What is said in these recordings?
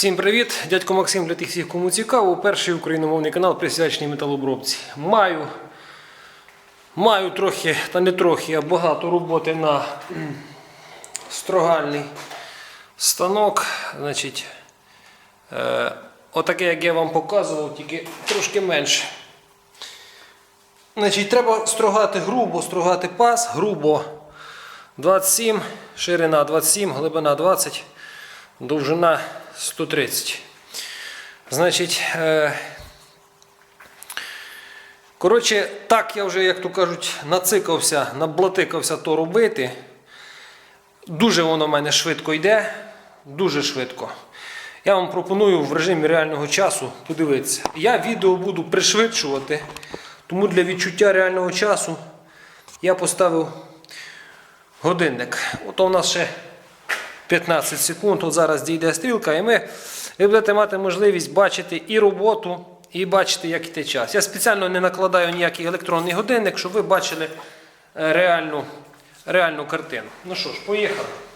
Всім привіт! Дядько Максим для тих всіх, кому цікаво. Перший україномовний канал присвячений металообробці. Маю, маю трохи, та не трохи, а багато роботи на строгальний станок. Значить, е, отаке, як я вам показував, тільки трошки менше. Значить, треба строгати грубо, строгати пас, грубо 27, ширина 27, глибина 20, довжина 130. Значить, е, коротше, так я вже, як то кажуть, нацикався, наблатикався то робити. Дуже воно в мене швидко йде, дуже швидко. Я вам пропоную в режимі реального часу подивитися. Я відео буду пришвидшувати, тому для відчуття реального часу я поставив годинник. Ото у нас ще 15 секунд. От зараз дійде стрілка, і ми, ви будете мати можливість бачити і роботу, і бачити, як йде час. Я спеціально не накладаю ніякий електронний годинник, щоб ви бачили е, реальну, реальну картину. Ну що ж, поїхали. Поїхали.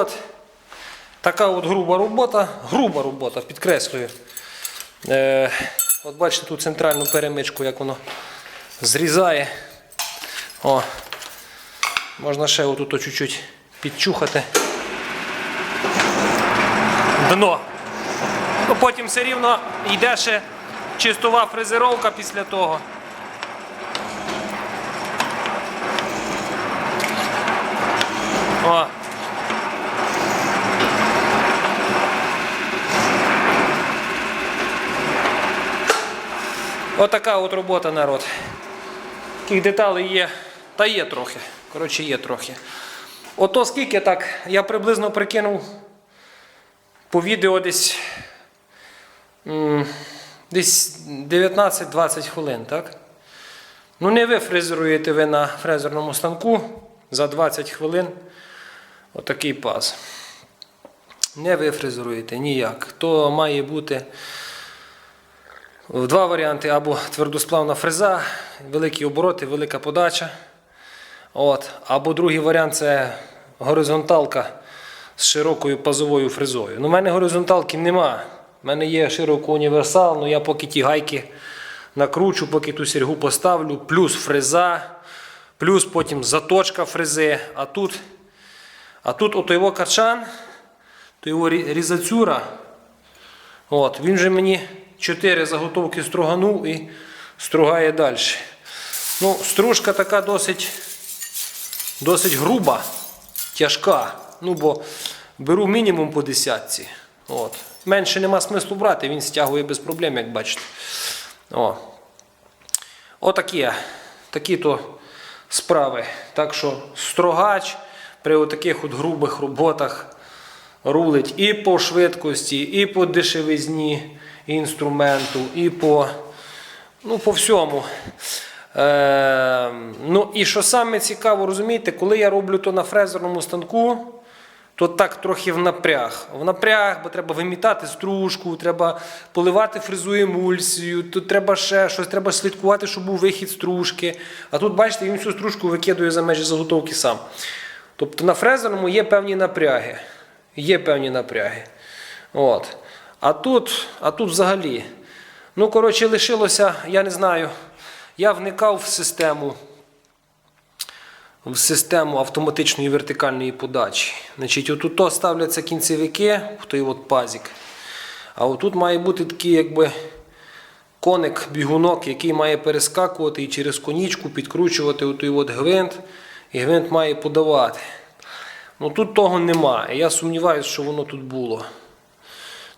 От, така от груба робота, груба робота, підкреслюю. Е, от бачите тут центральну перемичку, як воно зрізає. О, можна ще отут чуть-чуть підчухати. Дно. Ну, потім все рівно йде ще чистова фрезеровка після того. О. Отака от робота, народ. Таких деталей є. Та є трохи. Коротше, є трохи. Ото скільки так, я приблизно прикинув по відео десь, десь 19-20 хвилин, так? Ну, не ви фрезеруєте ви на фрезерному станку за 20 хвилин отакий паз. Не ви фрезеруєте ніяк. То має бути два варіанти: або твердосплавна фреза, великі обороти, велика подача. От. Або другий варіант це горизонталка з широкою пазовою фрезою. Ну, У мене горизонталки нема. У мене є широко універсал, але я поки ті гайки накручу, поки ту сіргу поставлю, плюс фреза, плюс потім заточка фрези. А тут, а тут ото його качан, то його рі- різацюра. От, він же мені 4 заготовки струганув і стругає далі. Ну, стружка така досить, досить груба, тяжка. Ну, бо беру мінімум по десятці. От. Менше нема смислу брати, він стягує без проблем, як бачите. О. Отакі, такі то справи. Так що строгач при таких грубих роботах рулить і по швидкості, і по дешевизні інструменту, і по, ну, по всьому. Е, ну і що саме цікаво, розумієте, коли я роблю то на фрезерному станку, то так трохи в напряг. В напряг, бо треба вимітати стружку, треба поливати фрезу емульсію, тут треба ще щось, треба слідкувати, щоб був вихід стружки. А тут, бачите, він всю стружку викидує за межі заготовки сам. Тобто на фрезерному є певні напряги. Є певні напряги. От. А тут, а тут взагалі. Ну, коротше, лишилося, я не знаю. Я вникав в систему в систему автоматичної вертикальної подачі. Значить, отут ставляться кінцевики, в той от пазик. А отут має бути такий якби коник, бігунок, який має перескакувати і через конічку підкручувати отой от гвинт, і гвинт має подавати. Ну тут того немає. Я сумніваюся, що воно тут було.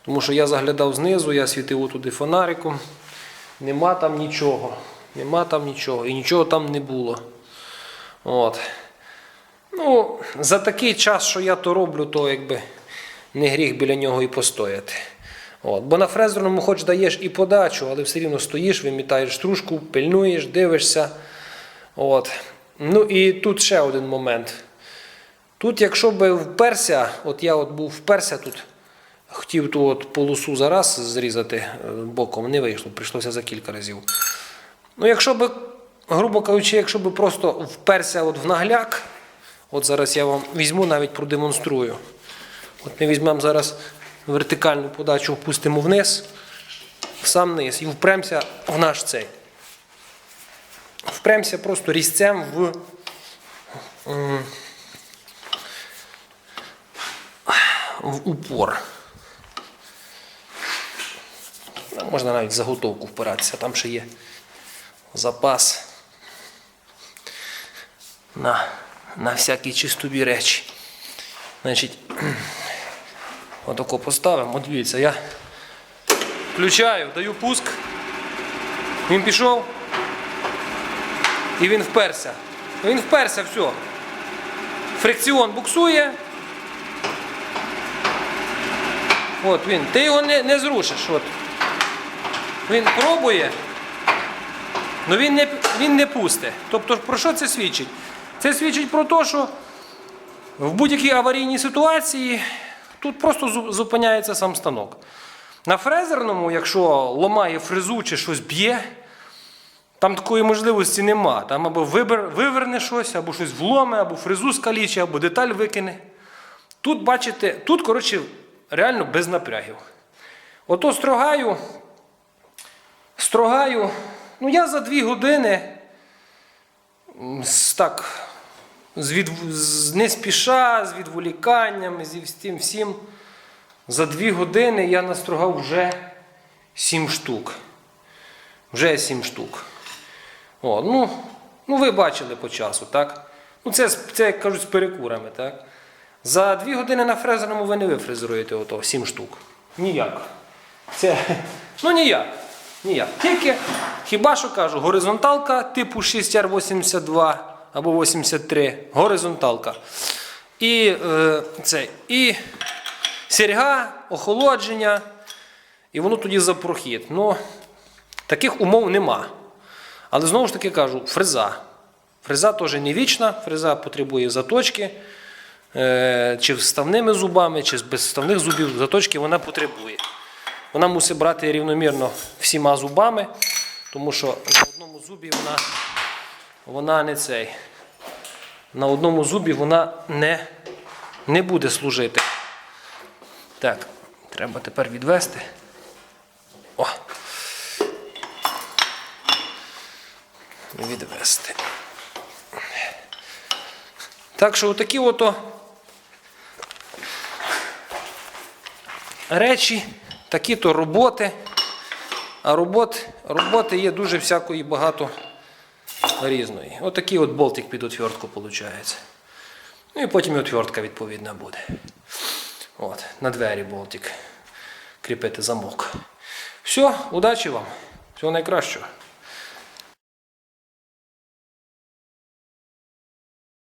Тому що я заглядав знизу, я світив отуди фонариком. Нема там нічого. Нема там нічого. І нічого там не було. От. Ну, за такий час, що я то роблю, то якби не гріх біля нього і постояти. От. Бо на фрезерному хоч даєш і подачу, але все рівно стоїш, вимітаєш стружку, пильнуєш, дивишся. От. Ну і тут ще один момент. Тут, якщо би вперся, от я от був вперся тут, хотів ту от полосу зараз зрізати е, боком, не вийшло, прийшлося за кілька разів. Ну, якщо би, грубо кажучи, якщо би просто вперся от в нагляк, от зараз я вам візьму, навіть продемонструю. От ми візьмемо зараз вертикальну подачу, впустимо вниз, сам низ і впремся в наш цей. Впремся просто різцем в. в упор. Ну, Можна навіть заготовку впиратися, там ще є запас на, на всякі чистові речі. Значить, отако поставимо. От дивіться, я включаю, даю пуск. Він пішов. І він вперся. Він вперся, все. Фрикціон буксує. От він. Ти його не, не зрушиш. От. Він пробує, але він не, він не пусте. Тобто, про що це свідчить? Це свідчить про те, що в будь-якій аварійній ситуації тут просто зупиняється сам станок. На фрезерному, якщо ломає фрезу чи щось б'є, там такої можливості нема. Там або виверне щось, або щось вломе, або фрезу скалічить, або деталь викине. Тут, бачите, тут, коротше, реально без напрягів. Ото строгаю, строгаю. Ну, я за дві години так, з, від, з не спіша, з відволіканнями, зі всім всім. За дві години я настрогав вже сім штук. Вже сім штук. О, ну, ну ви бачили по часу, так? Ну, це, це як кажуть, з перекурами, так? За дві години на фрезерному ви не вифрезеруєте ото сім штук. Ніяк. Це, ну ніяк. Ніяк. Тільки, хіба що кажу, горизонталка типу 6R82 або 83. Горизонталка. І е, це, і серьга, охолодження, і воно тоді за прохід. Ну, таких умов нема. Але знову ж таки кажу, фреза. Фреза теж не вічна, фреза потребує заточки. Е, чи вставними зубами, чи без вставних зубів заточки вона потребує. Вона мусить брати рівномірно всіма зубами, тому що на одному зубі вона, вона не цей. На одному зубі вона не, не буде служити. Так, треба тепер відвести. О. Відвести. Так що отакі ото речі, такі-то роботи. А робот, роботи є дуже всякої багато різної. Отакий от болтик під отвертку виходить. Ну і потім отвертка відповідна буде. От, на двері болтик. Кріпити замок. Все, удачі вам. Всього найкращого.